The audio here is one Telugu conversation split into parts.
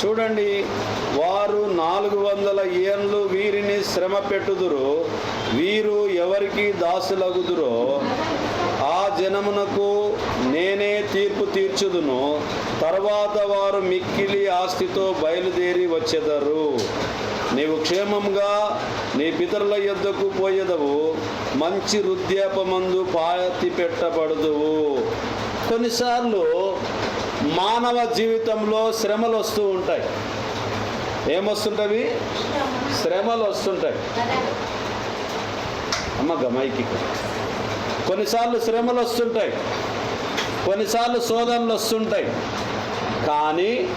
చూడండి వారు నాలుగు వందల ఏండ్లు వీరిని శ్రమ పెట్టుదురు వీరు ఎవరికి దాసులగుదురో ఆ జనమునకు నేనే తీర్పు తీర్చుదును. తర్వాత వారు మిక్కిలి ఆస్తితో బయలుదేరి వచ్చెదరు. నీవు క్షేమంగా నీ పితరుల యొద్దకు పోయేదవు మంచి వృద్ధాపమందు పాతి పెట్టబడదువు కొన్నిసార్లు మానవ జీవితంలో శ్రమలు వస్తూ ఉంటాయి. ఏమొస్తుంటవి? శ్రమలు వస్తుంటాయి. అమ్మ గమైకి కొన్నిసార్లు శ్రమలు వస్తుంటాయి. కొన్నిసార్లు శోధనలు వస్తుంటాయి. కానీ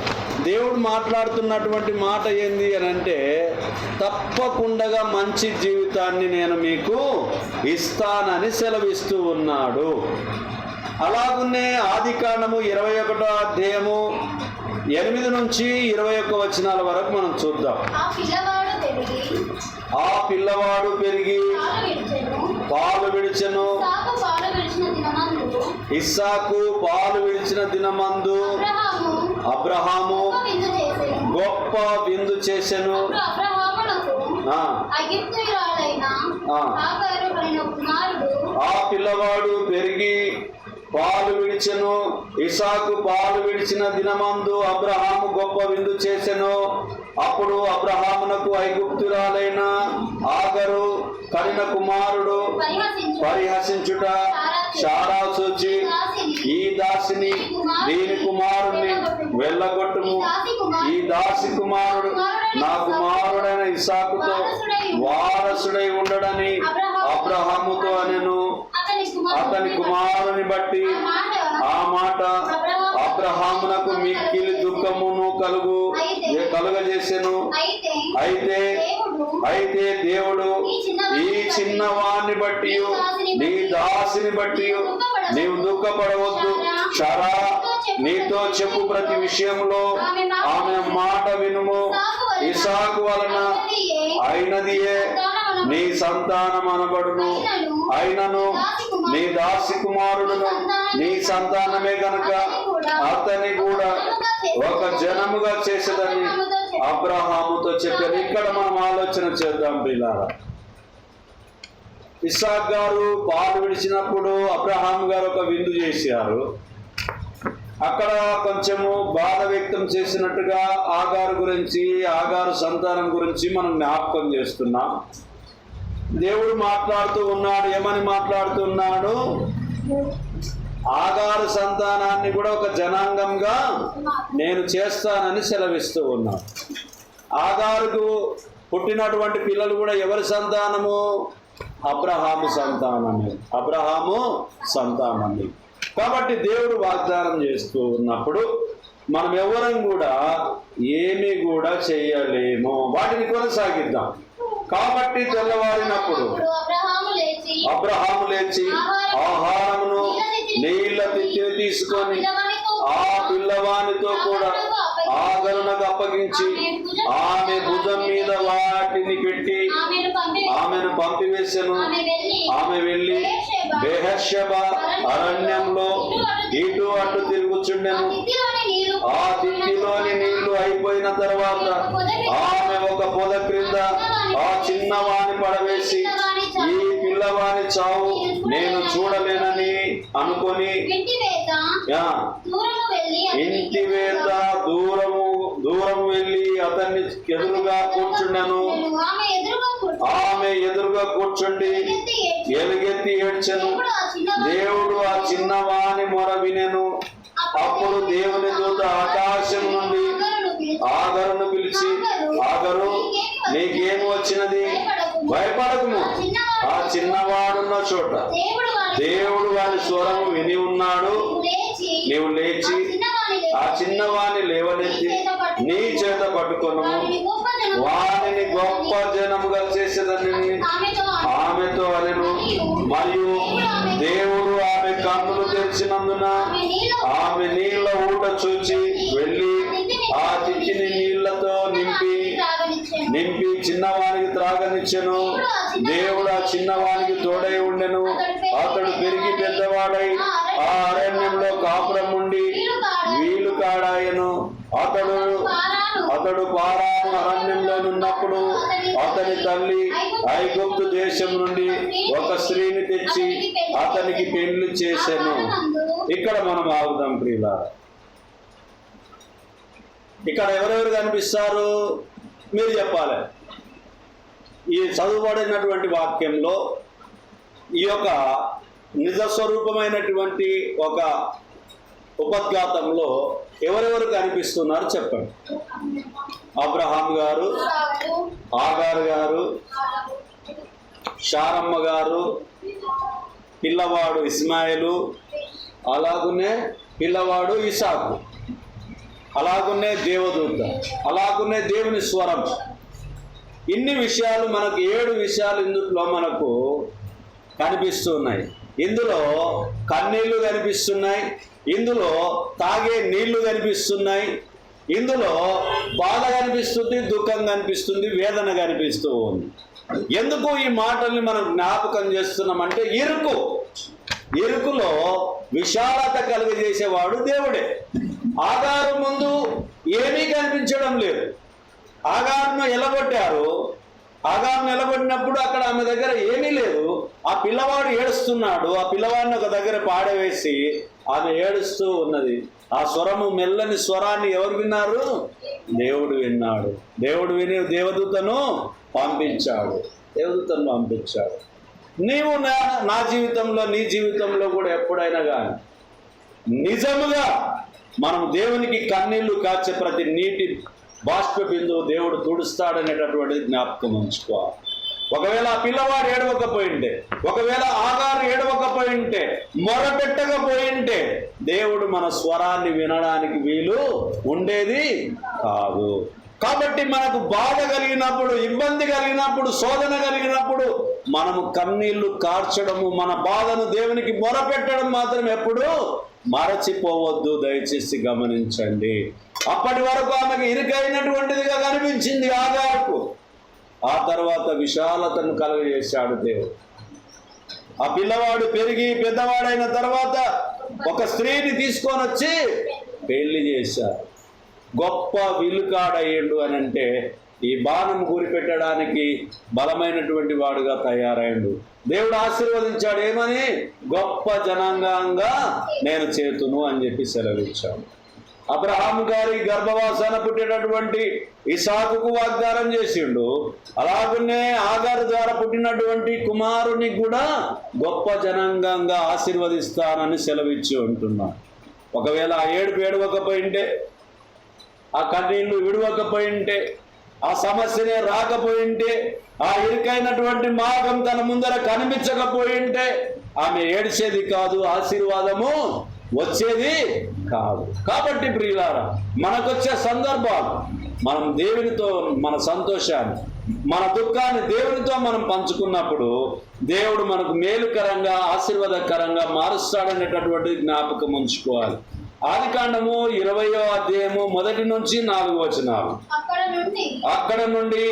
దేవుడు మాట్లాడుతున్నటువంటి మాట ఏంది అని అంటే తప్పకుండా మంచి జీవితాన్ని నేను మీకు ఇస్తానని సెలవిస్తూ ఉన్నాడు. అలాగునే ఆది కాండము ఇరవై ఒకటో అధ్యాయము ఎనిమిది నుంచి ఇరవై ఒక్క వచనాల వరకు మనం చూద్దాం. ఆ పిల్లవాడు పెరిగి పాలు విడిచెను. ఇస్సాకు పాలు విడిచిన దినమందు అబ్రహాము గొప్ప విందు కుమారుడు ఆ పిల్లవాడు పెరిగి పాలు విడిచెను ఇసాకు పాలు విడిచిన దినమందు అబ్రహాము గొప్ప విందు చేసెను. అప్పుడు అబ్రహామునకు ఐగుప్తురాలైన ఆగరు కనిన కుమారుడు పరిహసించు పరిహసించుట చారా చూచి ఈ దాసిని దీని కుమారుణ్ణి వెళ్ళగొట్టుము. ఈ దాసి కుమారుడు నా కుమారుడైన ఇసాకుతో వారసుడై ఉండడని అబ్రహాముతో అనెను. అతని కుమారుని బట్టి ఆ మాట అబ్రహామునకు మిక్కిలి దుఃఖమును కలుగు కలుగజేసెను? అయితే అయితే దేవుడు అయితే దేవుడు ఈ చిన్నవాణ్ణి బట్టి నీ దాసిని బట్టి నీవు దుఃఖపడవద్దు. చరా నీతో చెప్పు ప్రతి విషయంలో ఆమె మాట వినుము. ఇసాకు వలన అయినదియే. నీ సంతానం అనబడును. అయినను నీ దాసి కుమారుడును. నీ సంతానమే గనుక అతని కూడా ఒక జనముగా చేసేదని అబ్రహాముతో చెప్పారు ఇక్కడ మనం ఆలోచన చేద్దాం పిల్లారా ఇసాక్ గారు పాలు విడిచినప్పుడు అబ్రహాం గారు ఒక విందు చేశారు. అక్కడ కొంచెము బాధ వ్యక్తం చేసినట్టుగా ఆగారు గురించి ఆగారు సంతానం గురించి మనం జ్ఞాపకం చేస్తున్నాం. దేవుడు మాట్లాడుతూ ఉన్నాడు ఏమని మాట్లాడుతున్నాడు? ఆగారు సంతానాన్ని కూడా ఒక జనాంగంగా నేను చేస్తానని సెలవిస్తూ ఉన్నాను ఆగారుకు పుట్టినటువంటి పిల్లలు కూడా ఎవరి సంతానము? అబ్రహాము సంతానమే. అబ్రహాము సంతానమే. కాబట్టి దేవుడు వాగ్దానం చేస్తూ ఉన్నప్పుడు మనం ఎవరం కూడా ఏమీ కూడా చేయలేము. వాటిని కొనసాగిద్దాం. కాబట్టి తెల్లవారినప్పుడు అబ్రహాము లేచి ఆహారమును నీళ్ళ తిత్తిని తీసుకొని ఆ పిల్లవానితో కూడా ఆగరునకు అప్పగించి ఆమె భుజం మీద వాటిని పెట్టి ఆమెను పంపి ఆమెను పంపివేశను. ఆమె వెళ్ళి బెహర్షబ అరణ్యంలో ఇటు అటు తిరుగుచుండెను. ఆ తిత్తిలోని నీళ్ళు అయిపోయిన తర్వాత ఆమె ఒక పొద క్రింద ఆ చిన్నవాని పడవేసి ఈ పిల్లవాని చావు నేను చూడలేనని అనుకొని ఇంటి యా, దూరము దూరము వెళ్ళి అతన్ని ఎదురుగా కూర్చుండెను. ఆమె ఎదురుగా కూర్చుండి ఎలుగెత్తి ఏడ్చెను. దేవుడు ఆ చిన్న దేవుడు ఆ చిన్నవాని మొర వినెను అప్పుడు దేవుని దూత ఆకాశం నుండి ఆగరును పిలిచి ఆగరు నీకేం వచ్చినది? భయపడకుము. ఆ చిన్నవాడున్న చోట. దేవుడు వాని స్వరము విని ఉన్నాడు. నీవు లేచి ఆ చిన్నవాణ్ణి లేవనెత్తి నీ చేత పట్టుకొను వానిని గొప్ప జనముగా చేసేదని ఆమెతో ఆమెతో మరియు దేవుడు ఆమె కన్నులు తెరిచినందున ఆమె నీళ్ళ ఊట చూచి వెళ్ళి ఆ తిత్తిని నీళ్ళతో నింపి నింపి చిన్నవానికి త్రాగనిచ్చెను. దేవుడు ఆ చిన్నవానికి తోడై ఉండెను. అతడు పెరిగి పెద్దవాడై ఆ అరణ్యంలో కాపురం ఉండి వీలు కాడాయను. అతడు అతడు పారాను అరణ్యంలో ఉన్నప్పుడు అతని తల్లి ఐగుప్తు దేశం నుండి ఒక స్త్రీని తెచ్చి అతనికి పెళ్ళి చేశాను ఇక్కడ మనం ఆగుదాం ప్రియుల ఇక్కడ ఎవరెవరు కనిపిస్తారు? మీరు చెప్పాలి. ఈ చదువుబడినటువంటి వాక్యంలో ఈ యొక్క నిజ స్వరూపమైనటువంటి ఒక ఉపద్ఘాతంలో ఎవరెవరు కనిపిస్తున్నారు చెప్పండి. అబ్రహాం గారు ఆగార్ గారు షారమ్మ గారు పిల్లవాడు ఇస్మాయిలు అలాగనే పిల్లవాడు ఇసాకు. అలాగున్నే దేవదూత అలాగున్నే దేవుని స్వరం. ఇన్ని విషయాలు మనకు ఏడు విషయాలు ఇందులో మనకు కనిపిస్తున్నాయి. ఇందులో కన్నీళ్ళు కనిపిస్తున్నాయి ఇందులో తాగే నీళ్ళు కనిపిస్తున్నాయి ఇందులో బాధ కనిపిస్తుంది దుఃఖం కనిపిస్తుంది వేదన కనిపిస్తూ ఉంది. ఎందుకు ఈ మాటల్ని మనం జ్ఞాపకం చేస్తున్నామంటే ఇరుకు. ఇరుకులో విశాలత కలుగజేసేవాడు దేవుడే. ఆధారం ముందు ఏమీ కనిపించడం లేదు. ఆగారును ఎలగొట్టారు. ఆగారును ఎలగొట్టినప్పుడు అక్కడ ఆమె దగ్గర ఏమీ లేదు. ఆ పిల్లవాడు ఏడుస్తున్నాడు. ఆ పిల్లవాడిని ఒక దగ్గర పాడవేసి ఆమె ఏడుస్తూ ఉన్నది. ఆ స్వరము మెల్లని స్వరాన్ని ఎవరు విన్నారు? దేవుడు విన్నాడు. దేవుడు విని దేవదూతను పంపించాడు. దేవదూతను పంపించాడు. నీవు నా నా జీవితంలో నీ జీవితంలో కూడా ఎప్పుడైనా కానీ నిజముగా మనం దేవునికి కన్నీళ్ళు కాచే ప్రతి నీటి బాష్ప బిందువు దేవుడు తుడుస్తాడనేటటువంటిది జ్ఞాపకం ఉంచుకోవాలి. ఒకవేళ ఆ పిల్లవాడు ఏడవకపోయింటే ఒకవేళ ఆగారు ఏడవకపోయింటే మొరపెట్టకపోయింటే దేవుడు మన స్వరాన్ని వినడానికి వీలు ఉండేది కాదు. కాబట్టి మనకు బాధ కలిగినప్పుడు ఇబ్బంది కలిగినప్పుడు శోధన కలిగినప్పుడు మనము కన్నీళ్ళు కార్చడము మన బాధను దేవునికి మొరపెట్టడం మాత్రం ఎప్పుడు మరచిపోవద్దు దయచేసి గమనించండి. అప్పటి వరకు ఆమెకు ఇరుకైనటువంటిదిగా కనిపించింది ఆగారుకు ఆ తర్వాత విశాలతను కలుగజేశాడు దేవుడు. ఆ పిల్లవాడు పెరిగి పెద్దవాడైన తర్వాత ఒక స్త్రీని తీసుకొని వచ్చి పెళ్ళి చేశారు గొప్ప విలుకాడయ్యిండు అని అంటే ఈ బాణం గురిపెట్టడానికి బలమైనటువంటి వాడుగా తయారైండు. దేవుడు ఆశీర్వదించాడు ఏమని? గొప్ప జనాంగంగా నేను చేతును అని చెప్పి సెలవిచ్చాడు. అబ్రహాం గారి గర్భవాసాన పుట్టినటువంటి ఇసాకుకు వాగ్దానం చేసిండు. అలాగనే ఆగారు ద్వారా పుట్టినటువంటి కుమారుని కూడా గొప్ప జనాంగంగా ఆశీర్వదిస్తానని సెలవిచ్చి ఉంటున్నాడు. ఒకవేళ ఆ ఏడుపు ఏడవకపోయింటే ఆ కన్నీళ్ళు విడవకపోయింటే ఆ సమస్యనే రాకపోయింటే ఆ ఇరుకైనటువంటి మార్గం తన ముందర కనిపించకపోయింటే ఆమె ఏడ్చేది కాదు ఆశీర్వాదము వచ్చేది కాదు. కాబట్టి ప్రియులారా మనకొచ్చే సందర్భాలు మనం దేవునితో మన సంతోషాన్ని మన దుఃఖాన్ని దేవునితో మనం పంచుకున్నప్పుడు దేవుడు మనకు మేలుకరంగా ఆశీర్వాదకరంగా మారుస్తాడనేటటువంటి జ్ఞాపకం ఉంచుకోవాలి. ఆది కాండము ఇరవయో అధ్యాయము మొదటి నుంచి నాలుగు వచనాలు. అక్కడ నుండి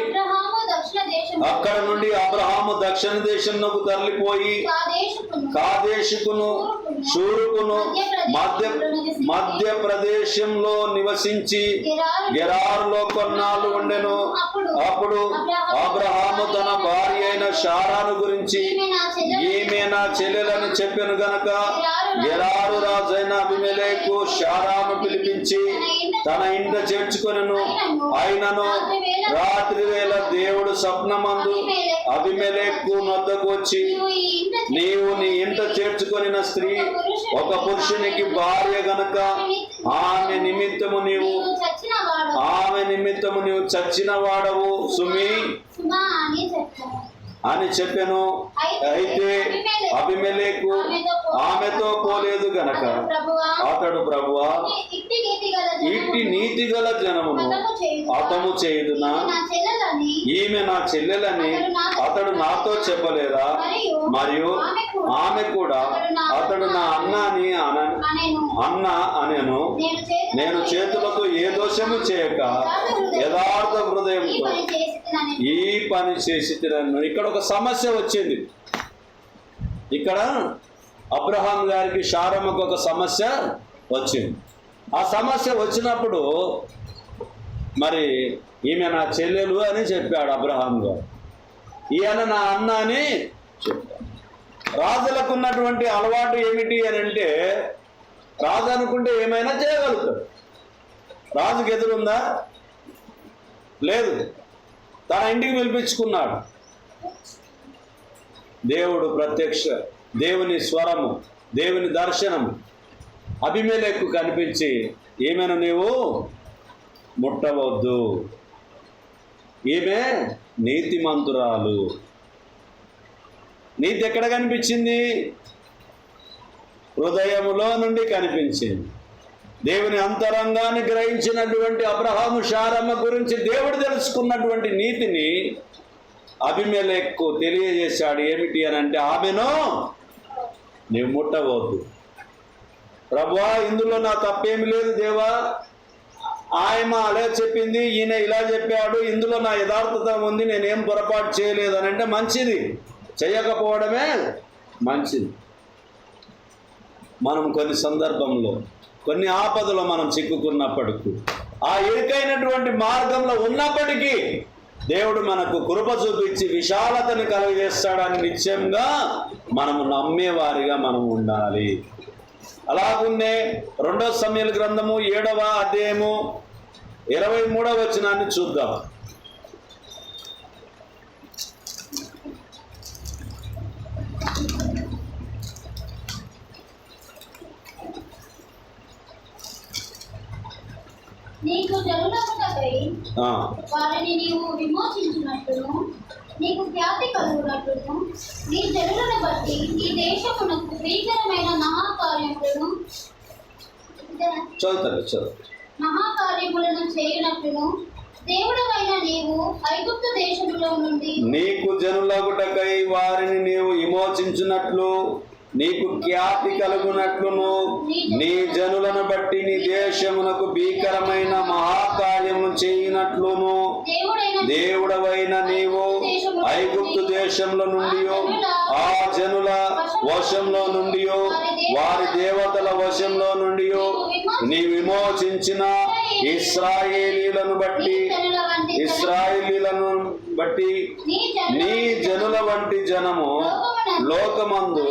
అక్కడ నుండి అబ్రహాము దక్షిణ దేశంలోకి తరలిపోయి కాదేశుకును షూరుకును మధ్య మధ్య ప్రదేశంలో నివసించి గెరారులో కొన్నాళ్ళు ఉండెను. అప్పుడు అబ్రహాము తన భార్య అయిన షారాను గురించి ఈమె నా చెల్లెలని చెప్పాను గనక గెరారు రాజైన అభిమేలేకు శారాను పిలిపించి తన ఇంట చేర్చుకొనను. ఆయనను రాత్రి వేళ దేవుడు స్వప్నమందు అభిమేలేకు నొద్దకు వచ్చి నీవు నీ ఇంట చేర్చుకొనిన స్త్రీ ఒక పురుషునికి భార్య గనక ఆమె నిమిత్తము నీవు ఆమె నిమిత్తము నీవు చచ్చిన వాడవు సుమి అని చెప్పాను. అయితే అభిమేలేకు ఆమెతో పోలేదు గనక అతడు ప్రభువా ఇట్టి నీతి గల జనమును అతము చేయుదునా? ఈమె నా చెల్లెలని అతడు నాతో చెప్పలేదా? మరియు ఆమె కూడా అతడు నా అన్న అని అన అనేను. అన్న నేను చేతులతో ఏ దోషము చేయక యథార్థ హృదయంతో ఈ పని చేసి ఇక్కడ ఒక సమస్య వచ్చింది. ఇక్కడ అబ్రహాం గారికి షారమ్మకు ఒక సమస్య వచ్చింది. ఆ సమస్య వచ్చినప్పుడు మరి ఈమె నా చెల్లెలు అని చెప్పాడు అబ్రహాం గారు. ఈయన నా అన్న అని చెప్పాడు. రాజులకు ఉన్నటువంటి అలవాటు ఏమిటి అని అంటే రాజు అనుకుంటే ఏమైనా చేయగలుగుతాడు. రాజుకి ఎదురుందా? లేదు. తన ఇంటికి పిలిపించుకున్నాడు. దేవుడు ప్రత్యక్ష దేవుని స్వరము దేవుని దర్శనము అభిమేలకు కనిపించి ఏమైనా నీవు? ముట్టవద్దు. ఈమె నీతిమంతురాలు. నీతి ఎక్కడ కనిపించింది? హృదయములో నుండి కనిపించింది. దేవుని అంతరంగాన్ని గ్రహించినటువంటి అబ్రహాము షారమ్మ గురించి దేవుడు తెలుసుకున్నటువంటి నీతిని అభిమేలకు తెలియజేశాడు. ఏమిటి అని అంటే ఆమెను నీవు ముట్టవద్దు ప్రభువా ఇందులో నా తప్పేమి లేదు దేవా. ఆయమ అలా చెప్పింది ఈయన ఇలా చెప్పాడు ఇందులో నా యథార్థత ఉంది నేనేం పొరపాటు చేయలేదు అని అంటే మంచిది. చేయకపోవడమే మంచిది. మనం కొన్ని సందర్భంలో కొన్ని ఆపదలో మనం చిక్కుకున్నప్పటికీ ఆ ఇరుకైనటువంటి మార్గంలో ఉన్నప్పటికీ దేవుడు మనకు కృప చూపించి విశాలతను కలుగజేస్తాడని నిశ్చయంగా మనము నమ్మేవారిగా మనం ఉండాలి. అలాగున్నే రెండో సమయాల గ్రంథము ఏడవ అధ్యాయము ఇరవై మూడవ వచనాన్ని చూద్దాం. నీకు వారిని నీవు విమోచించినట్టును నీకు ఖ్యాతి కలుగునట్టును నీ జనులను బట్టి ఈ దేశమునకు భీకరమైన మహాకార్యములను చదువుతారు చదువు. మహాకార్యములను చేయునట్టును దేవుడవైన నీవు ఐగుప్తు దేశములో నుండి నీకు జనులగుటకై వారిని నీవు విమోచించినట్లు నీకు ఖ్యాతి కలుగునట్లును. నీ జనులను బట్టి నీ దేశమునకు భీకరమైన మహాకార్యము చేయనట్లును. దేవుడవైన నీవు ఐగుప్తు దేశంలో నుండి ఆ జనుల వశంలో నుండి వారి దేవతల వశంలో నుండి నీ విమోచించిన ఇస్రాయేలీలను బట్టి ఇస్రాయేలీలను బట్టి నీ జనుల వంటి జనము లోకమందు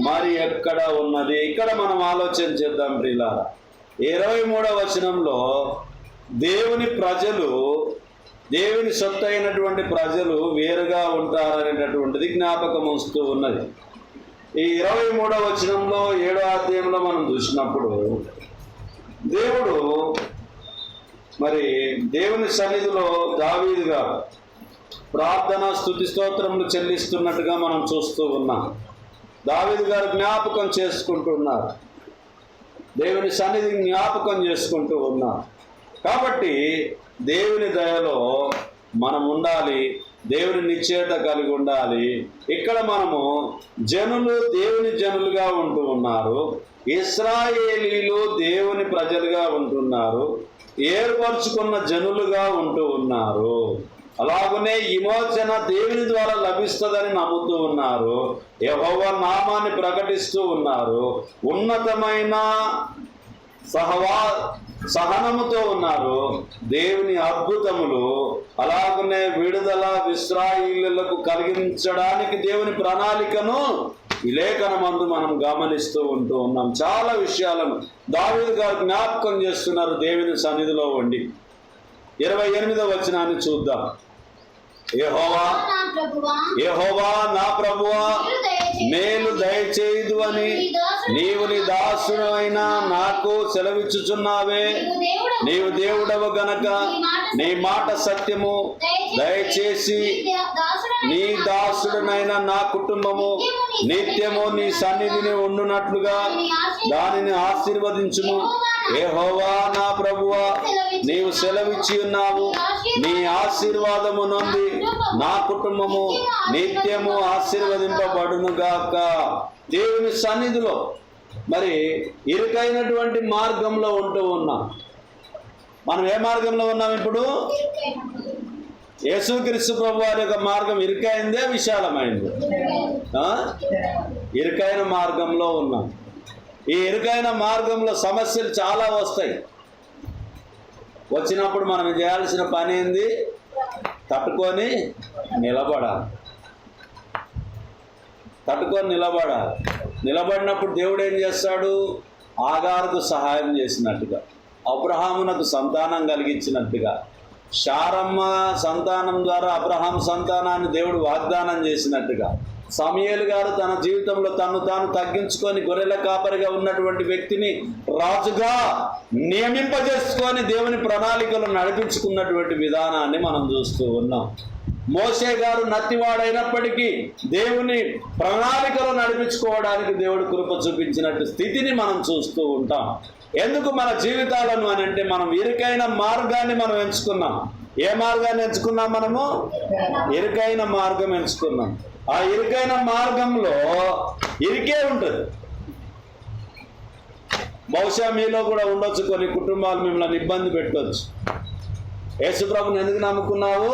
మరి ఎక్కడ ఉన్నది? ఇక్కడ మనం ఆలోచన చేద్దాం ప్రిలా ఇరవై మూడవ వచనంలో దేవుని ప్రజలు దేవుని సొత్తు అయినటువంటి ప్రజలు వేరుగా ఉంటారనేటటువంటిది జ్ఞాపకం వస్తూ ఉన్నది. ఈ ఇరవై మూడవ వచనంలో ఏడో అధ్యాయంలో మనం చూసినప్పుడు దేవుడు మరి దేవుని సన్నిధిలో దావీదుగా ప్రార్థన స్థుతి స్తోత్రములు చెల్లిస్తున్నట్టుగా మనం చూస్తూ ఉన్నాం. దావిది గారు జ్ఞాపకం చేసుకుంటున్నారు. దేవుని సన్నిధిని జ్ఞాపకం చేసుకుంటూ ఉన్నారు. కాబట్టి దేవుని దయలో మనం ఉండాలి దేవుని నిశ్చేత కలిగి ఉండాలి. ఇక్కడ మనము జనులు దేవుని జనులుగా ఉంటూ ఉన్నారు. ఇస్రాయేలీలు దేవుని ప్రజలుగా ఉంటున్నారు. ఏర్పరచుకున్న జనులుగా ఉంటూ ఉన్నారు. అలాగనే విమోచన దేవుని ద్వారా లభిస్తుందని నమ్ముతూ ఉన్నారు. యహోవ నామాన్ని ప్రకటిస్తూ ఉన్నారు. ఉన్నతమైన సహవా సహనముతో ఉన్నారు. దేవుని అద్భుతములు అలాగనే విడుదల విశ్రాయిలకు కలిగించడానికి దేవుని ప్రణాళికను ఈ లేఖనమందు మనం గమనిస్తూ ఉంటూ ఉన్నాం. చాలా విషయాలను దావేది గారు జ్ఞాపకం చేస్తున్నారు. దేవుని సన్నిధిలో ఉండి ఇరవై ఎనిమిదవ వచనాన్ని చూద్దాం. ఏహోవా నా ప్రభువా నా ప్రభువా మేలు దయచేయదు అని నీవు నీ దాసుడు అయినా నాకు సెలవిచ్చుచున్నావే. నీవు దేవుడవు. గనక నీ మాట సత్యము. దయచేసి నీ దాసుడునైనా నా కుటుంబము నిత్యము నీ సన్నిధిని ఉండునట్లుగా దానిని ఆశీర్వదించుము. యెహోవా నా ప్రభువా నీవు సెలవిచ్చి ఉన్నావు. నీ ఆశీర్వాదము నుండి నా కుటుంబము నిత్యము ఆశీర్వదింపబడునుగాక. దేవుని సన్నిధిలో మరి ఇరుకైనటువంటి మార్గంలో ఉంటూ ఉన్నాం. మనం ఏ మార్గంలో ఉన్నాం ఇప్పుడు? యేసుక్రీస్తు ప్రభు వారి యొక్క మార్గం ఇరుకైందే విశాలమైంది? ఇరుకైన మార్గంలో ఉన్నాం. ఈ ఇరుకైన మార్గంలో సమస్యలు చాలా వస్తాయి. వచ్చినప్పుడు మనం చేయాల్సిన పని ఏంది? తట్టుకొని నిలబడాలి. తట్టుకొని నిలబడాలి. నిలబడినప్పుడు దేవుడు ఏం చేస్తాడు? ఆగారుకు సహాయం చేసినట్టుగా అబ్రహామునకు సంతానం కలిగించినట్టుగా శారమ్మ సంతానం ద్వారా అబ్రహాం సంతానాన్ని దేవుడు వాగ్దానం చేసినట్టుగా సమయలు గారు తన జీవితంలో తను తాను తగ్గించుకొని గొర్రెల కాపరిగా ఉన్నటువంటి వ్యక్తిని రాజుగా నియమింపజేసుకొని దేవుని ప్రణాళికలు నడిపించుకున్నటువంటి విధానాన్ని మనం చూస్తూ ఉన్నాం. మోసే గారు నత్తివాడైనప్పటికీ దేవుని ప్రణాళికలు నడిపించుకోవడానికి దేవుడు కృప చూపించినట్టు స్థితిని మనం చూస్తూ ఉంటాం. ఎందుకు మన జీవితాలను అని అంటే మనం ఇరుకైన మార్గాన్ని మనం ఎంచుకున్నాం. ఏ మార్గాన్ని ఎంచుకున్నాం మనము? ఇరుకైన మార్గం ఎంచుకున్నాం. ఆ ఇరుకైన మార్గంలో ఇరికే ఉంటుంది. బహుశా మీలో కూడా ఉండొచ్చు కొన్ని కుటుంబాలు మిమ్మల్ని ఇబ్బంది పెట్టవచ్చు యేసుప్రభుని ఎందుకు నమ్ముకున్నావు?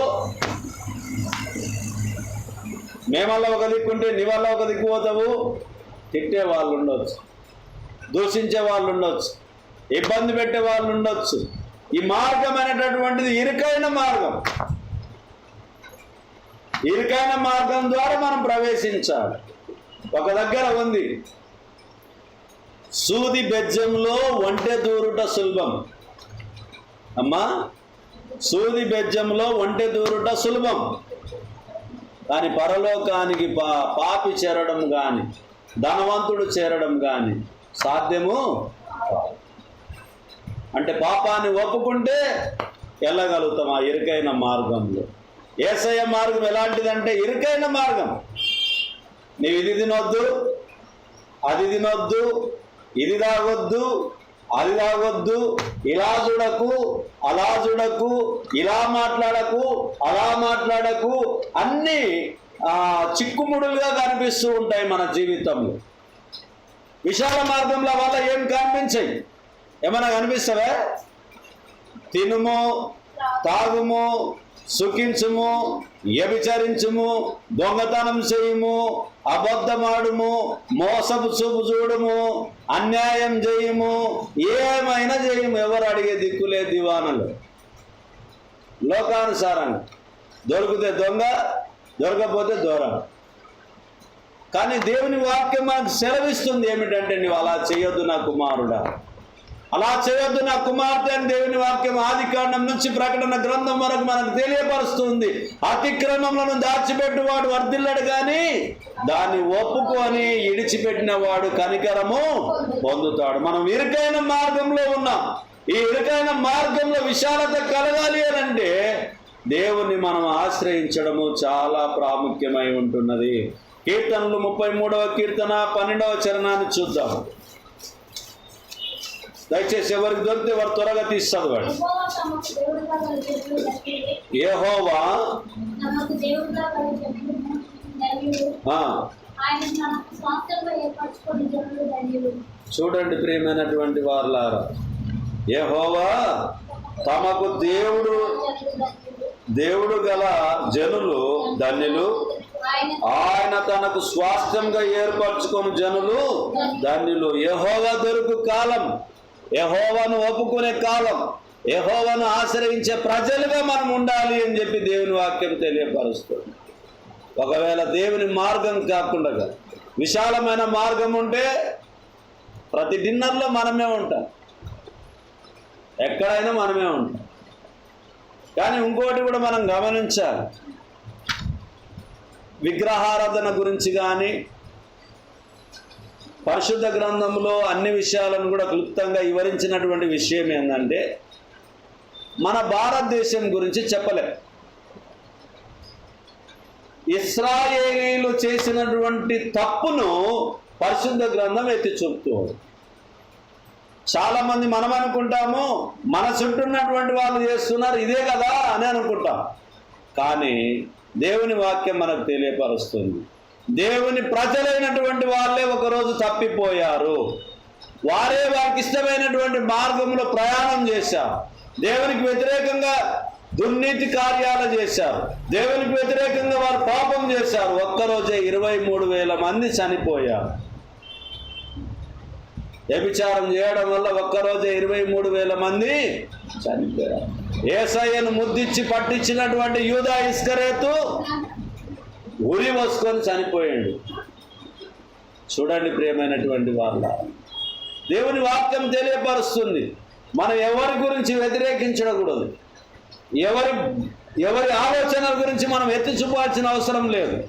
మేమల్లా ఒక దిక్కుంటే నీ వల్ల ఒక దిక్కు పోతావు. తిట్టే వాళ్ళు ఉండొచ్చు. దూషించే వాళ్ళు ఉండొచ్చు. ఇబ్బంది పెట్టే వాళ్ళు ఉండొచ్చు. ఈ మార్గం అనేటటువంటిది ఇరుకైన మార్గం. ఇరుకైన మార్గం ద్వారా మనం ప్రవేశించాలి. ఒక దగ్గర ఉంది. సూది బెజ్జంలో ఒంటె దూరుట సులభం. అమ్మా సూది బెజ్జంలో ఒంటె దూరుట సులభం. కానీ పరలోకానికి పా పాపి చేరడం కానీ ధనవంతుడు చేరడం కానీ సాధ్యము అంటే పాపాన్ని ఒప్పుకుంటే వెళ్ళగలుగుతాం ఆ ఇరుకైన మార్గంలో. ఏసయ మార్గం ఎలాంటిదంటే ఇరుకైన మార్గం. నీవు ఇది తినొద్దు అది తినొద్దు ఇది తాగొద్దు అది తాగొద్దు ఇలా చూడకు అలా చూడకు ఇలా మాట్లాడకు అలా మాట్లాడకు అన్నీ చిక్కుముడులుగా కనిపిస్తూ ఉంటాయి మన జీవితంలో. విశాల మార్గంలో వల్ల ఏం కనిపించాయి? ఏమైనా కనిపిస్తావే? తినుము తాగుము సుఖించుము వ్యభిచరించుము దొంగతనం చేయుము అబద్ధమాడుము మోసపు చూపు చూడము అన్యాయం చేయుము ఏమైనా చేయము ఎవరు అడిగే దిక్కులే దివానలు లోకానుసారంగా దొరికితే దొంగ దొరకపోతే దూరం కానీ దేవుని వాక్యం మనకు సెలవిస్తుంది ఏమిటంటే నువ్వు అలా చేయొద్దు నా కుమారుడా. అలా చేయొద్దు నా కుమార్తె అని దేవుని వాక్యం ఆదికాండం నుంచి ప్రకటన గ్రంథం వరకు మనకు తెలియపరుస్తుంది. అతిక్రమములను దాచిపెట్టువాడు వర్ధిల్లడు కానీ దాన్ని ఒప్పుకొని ఇడిచిపెట్టిన వాడు కనికరము పొందుతాడు. మనం ఇరుకైన మార్గంలో ఉన్నాం. ఈ ఇరుకైన మార్గంలో విశాలత కలగాలి అని అంటే దేవుని మనం ఆశ్రయించడము చాలా ప్రాముఖ్యమై ఉంటున్నది. కీర్తనలు ముప్పై మూడవ కీర్తన పన్నెండవ చరణాన్ని చూద్దాం. దయచేసి ఎవరికి దొరికితే వారు త్వరగా తీస్తాడు వాడు. ఏహోవా చూడండి ప్రియమైనటువంటి వారులారా. ఏహోవా తమకు దేవుడు దేవుడు గల జనులు ధన్యులు. ఆయన తనకు స్వాస్థ్యంగా ఏర్పరచుకొని జనులు ధన్యులు. యహోవా దొరుకు కాలం. యహోవాను ఒప్పుకునే కాలం యహోవాను ఆశ్రయించే ప్రజలుగా మనం ఉండాలి అని చెప్పి దేవుని వాక్యం తెలియపరుస్తుంది. ఒకవేళ దేవుని మార్గం కాకుండా విశాలమైన మార్గం ఉంటే ప్రతి డిన్నర్లో మనమే ఉంటాం. ఎక్కడైనా మనమే ఉంటాం. కానీ ఇంకోటి కూడా మనం గమనించాలి. విగ్రహారాధన గురించి కానీ పరిశుద్ధ గ్రంథంలో అన్ని విషయాలను కూడా క్లుప్తంగా వివరించినటువంటి విషయం ఏంటంటే మన భారతదేశం గురించి చెప్పలేం. ఇస్రాయేలీలు చేసినటువంటి తప్పును పరిశుద్ధ గ్రంథం ఎత్తి చూపుతూ ఉంది. చాలా మంది మనం అనుకుంటాము మన చుట్టూ ఉన్నటువంటి వాళ్ళు చేస్తున్నారు ఇదే కదా అని అనుకుంటాం. కానీ దేవుని వాక్యం మనకు తెలియపరుస్తుంది. దేవుని ప్రజలైనటువంటి వాళ్ళే ఒకరోజు తప్పిపోయారు. వారే వారికి ఇష్టమైనటువంటి మార్గంలో ప్రయాణం చేశారు. దేవునికి వ్యతిరేకంగా దుర్నీతి కార్యాలు చేశారు. దేవునికి వ్యతిరేకంగా వారు పాపం చేశారు. ఒక్కరోజే ఇరవై మూడు వేల మంది చనిపోయారు. వ్యభిచారం చేయడం వల్ల ఒక్కరోజే ఇరవై మూడు వేల మంది చనిపోయారు. ఏసయ్యను ముద్దిచ్చి పట్టించినటువంటి యూదా ఇస్కరేతు ఉరి వసుకొని చనిపోయాడు. చూడండి ప్రియమైనటువంటి వాళ్ళ. దేవుని వాక్యం తెలియపరుస్తుంది. మనం ఎవరి గురించి వ్యతిరేకించకూడదు. ఎవరి ఎవరి ఆలోచనల గురించి మనం ఎత్తి చూపాల్సిన అవసరం లేదు.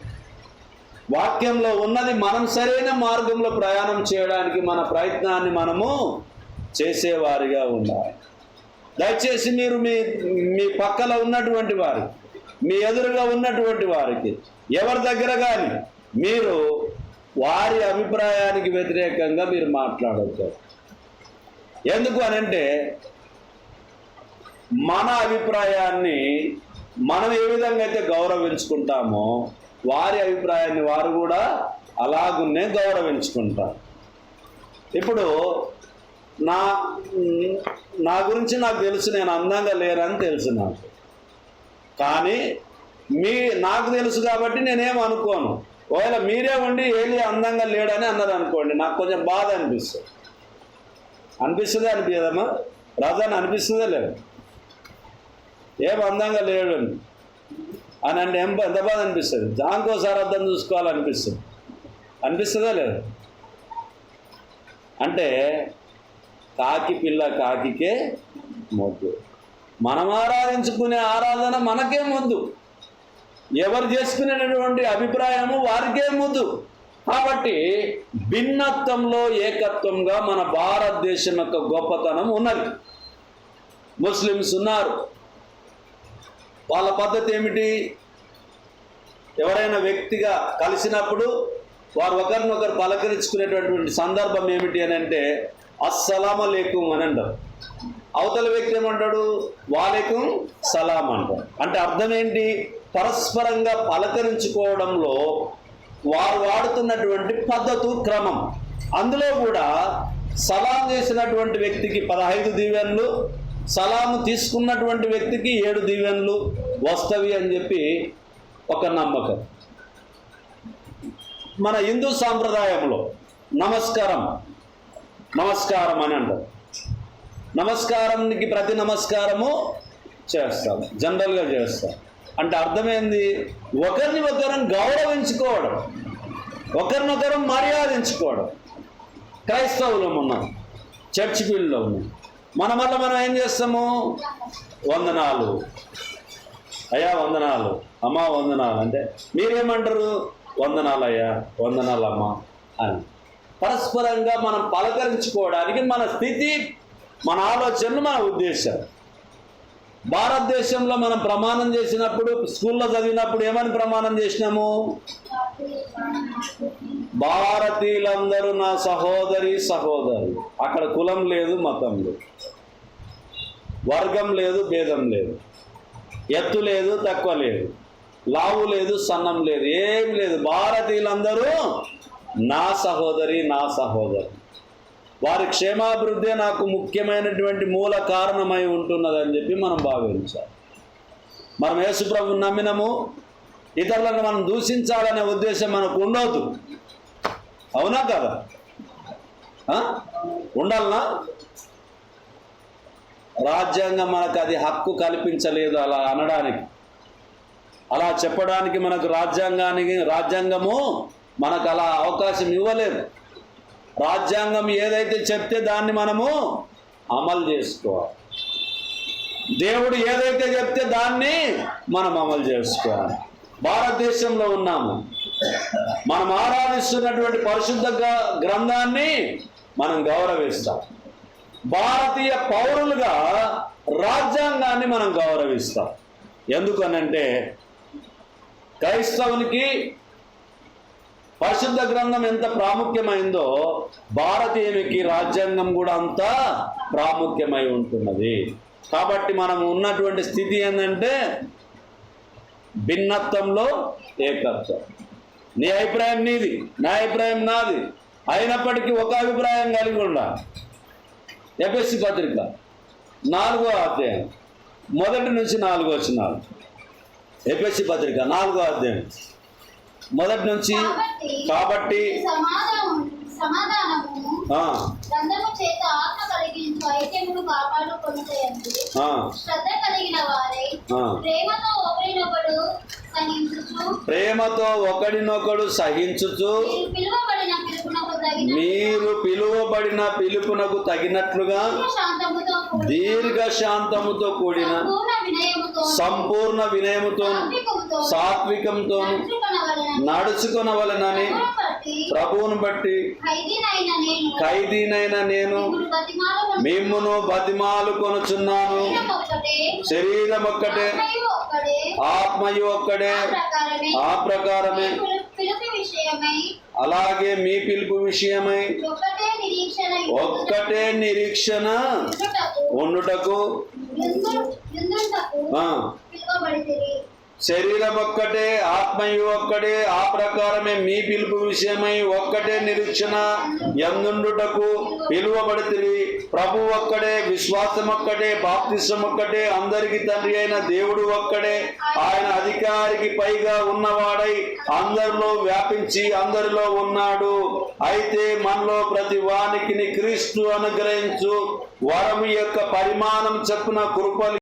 వాక్యంలో ఉన్నది మనం సరైన మార్గంలో ప్రయాణం చేయడానికి మన ప్రయత్నాన్ని మనము చేసేవారిగా ఉండాలి. దయచేసి మీరు మీ మీ పక్కల ఉన్నటువంటి వారికి మీ ఎదురుగా ఉన్నటువంటి వారికి. ఎవరి దగ్గర కానీ మీరు వారి అభిప్రాయానికి వ్యతిరేకంగా మీరు మాట్లాడద్దు. ఎందుకు అనంటే మన అభిప్రాయాన్ని మనం ఏ విధంగా అయితే గౌరవించుకుంటామో వారి అభిప్రాయాన్ని వారు కూడా అలాగునే గౌరవించుకుంటారు. ఇప్పుడు నా నా గురించి నాకు తెలుసు నేను అందంగా లేనని తెలుసు నాకు. కానీ మీ నాకు తెలుసు కాబట్టి నేనేం అనుకోను. ఒకవేళ మీరే ఉండి ఏలి అందంగా లేడని అన్నారు అనుకోండి నాకు కొంచెం బాధ అనిపిస్తుంది. అనిపిస్తుందే అనిపించదమ్మా? రాజాని అనిపిస్తుందే లేదు? ఏం అందంగా లేడు అని అని అంటే ఏం ఎంత బాధ అనిపిస్తుంది? దానికోసారి అర్థం చూసుకోవాలనిపిస్తుంది. అనిపిస్తుందా లేదు? అంటే కాకి పిల్ల కాకికే మొగ్గు. మనం ఆరాధించుకునే ఆరాధన మనకే ముద్దు ఎవరు చేసుకునేటటువంటి అభిప్రాయము వారికే ముద్దు కాబట్టి భిన్నత్వంలో ఏకత్వంగా మన భారతదేశం యొక్క గొప్పతనం ఉన్నది. ముస్లిమ్స్ ఉన్నారు. వాళ్ళ పద్ధతి ఏమిటి? ఎవరైనా వ్యక్తిగా కలిసినప్పుడు వారు ఒకరినొకరు పలకరించుకునేటటువంటి సందర్భం ఏమిటి అని అంటే అస్సలామ లేకుం అని అంటారు. అవతల వ్యక్తి ఏమంటాడు? వాలేకం సలాం అంటారు అంటే అర్థం ఏంటి? పరస్పరంగా పలకరించుకోవడంలో వారు వాడుతున్నటువంటి పద్ధతు క్రమం. అందులో కూడా సలాం చేసినటువంటి వ్యక్తికి పదహైదు దీవెన్లు సలాము తీసుకున్నటువంటి వ్యక్తికి ఏడు దీవెన్లు వస్తవి అని చెప్పి ఒక నమ్మకం. మన హిందూ సాంప్రదాయంలో నమస్కారం నమస్కారం అని అంటారు. నమస్కారానికి ప్రతి నమస్కారము చేస్తాం. జనరల్గా చేస్తాం. అంటే అర్థమైంది? ఒకరిని ఒకరిని గౌరవించుకోవడం ఒకరినొకరం మర్యాదించుకోవడం. క్రైస్తవులం ఉన్నాం చర్చ్ ఫీల్డ్లో ఉన్నాం. మన వల్ల మనం ఏం చేస్తాము? వందనాలు. అయ్యా వందనాలు. అమ్మా వందనాలు. అంటే మీరేమంటారు? వందనాలు అయ్యా వందనాలు అమ్మా అని. పరస్పరంగా మనం పలకరించుకోవడానికి మన స్థితి మన ఆలోచనలు మన ఉద్దేశాలు. భారతదేశంలో మనం ప్రమాణం చేసినప్పుడు స్కూల్లో చదివినప్పుడు ఏమని ప్రమాణం చేసినాము? భారతీయులందరూ నా సహోదరి సహోదరు అక్కడ కులం లేదు మతం లేదు. వర్గం లేదు భేదం లేదు. ఎత్తు లేదు తక్కువ లేదు. లావు లేదు సన్నం లేదు ఏం లేదు. భారతీయులందరూ నా సహోదరి నా సహోదరు. వారి క్షేమాభివృద్ధి నాకు ముఖ్యమైనటువంటి మూల కారణమై ఉంటున్నదని చెప్పి మనం భావించాలి. మనం యేసుప్రభు నమ్మినము ఇతరులను మనం దూషించాలనే ఉద్దేశం మనకు ఉండవద్దు అవునా కదా? ఉండాలనా? రాజ్యాంగం మనకు అది హక్కు కల్పించలేదు అలా అనడానికి. అలా చెప్పడానికి మనకు రాజ్యాంగానికి రాజ్యాంగము మనకు అలా అవకాశం ఇవ్వలేదు. రాజ్యాంగం ఏదైతే చెప్తే దాన్ని మనము అమలు చేసుకోవాలి. దేవుడు ఏదైతే చెప్తే దాన్ని మనం అమలు చేసుకోవాలి. భారతదేశంలో ఉన్నాము. మనం ఆరాధిస్తున్నటువంటి పరిశుద్ధ గ్రంథాన్ని మనం గౌరవిస్తాం. భారతీయ పౌరులుగా రాజ్యాంగాన్ని మనం గౌరవిస్తాం. ఎందుకనంటే క్రైస్తవునికి పరిశుద్ధ గ్రంథం ఎంత ప్రాముఖ్యమైందో భారతీయునికి రాజ్యాంగం కూడా అంత ప్రాముఖ్యమై ఉంటున్నది. కాబట్టి మనం ఉన్నటువంటి స్థితి ఏంటంటే భిన్నత్వంలో ఏకత్వం. నీ అభిప్రాయం నీది నా అభిప్రాయం నాది. అయినప్పటికీ ఒక అభిప్రాయం కలిగి ఉండాలి ఎపిఎస్సి పత్రిక నాలుగో అధ్యాయం. మొదటి నుంచి నాలుగో వచ్చినాలు ఎపిఎస్సి పత్రిక నాలుగో అధ్యాయం. మొదటి నుంచి కాబట్టి ప్రేమతో ఒకడినొకడు సహించుచు. మీరు పిలువబడిన పిలుపునకు తగినట్లుగా దీర్ఘ శాంతముతో కూడిన సంపూర్ణ వినయముతో సాత్వికంతో నడుచుకొనవలెనని ప్రభువును బట్టి ఖైదీనైన నేను మిమ్మును బతిమాలు కొనుచున్నాను శరీరం ఒక్కటే ఆత్మయు ఒక్కడే ఆ ప్రకారమే అలాగే మీ పిలుపు విషయమై ఒక్కటే నిరీక్షణ ఒక్కటే నిరీక్షణ ఉండుటకు. శరీరం ఒక్కటే ఆత్మయు ఒక్కటే ఆ ప్రకారమే మీ పిలుపు విషయమై ఒక్కటే నిరీక్షణ ఎందుండుటకు పిలువబడితిరి. ప్రభు ఒక్కడే విశ్వాసం ఒక్కటే బాప్తిసం ఒక్కటే అందరికి తండ్రి అయిన దేవుడు ఒక్కడే. ఆయన అధికారికి పైగా ఉన్నవాడై అందరిలో వ్యాపించి అందరిలో ఉన్నాడు. అయితే మనలో ప్రతి వానికి క్రీస్తు అనుగ్రహించు. వరము యొక్క పరిమాణం చెప్పున కృపలు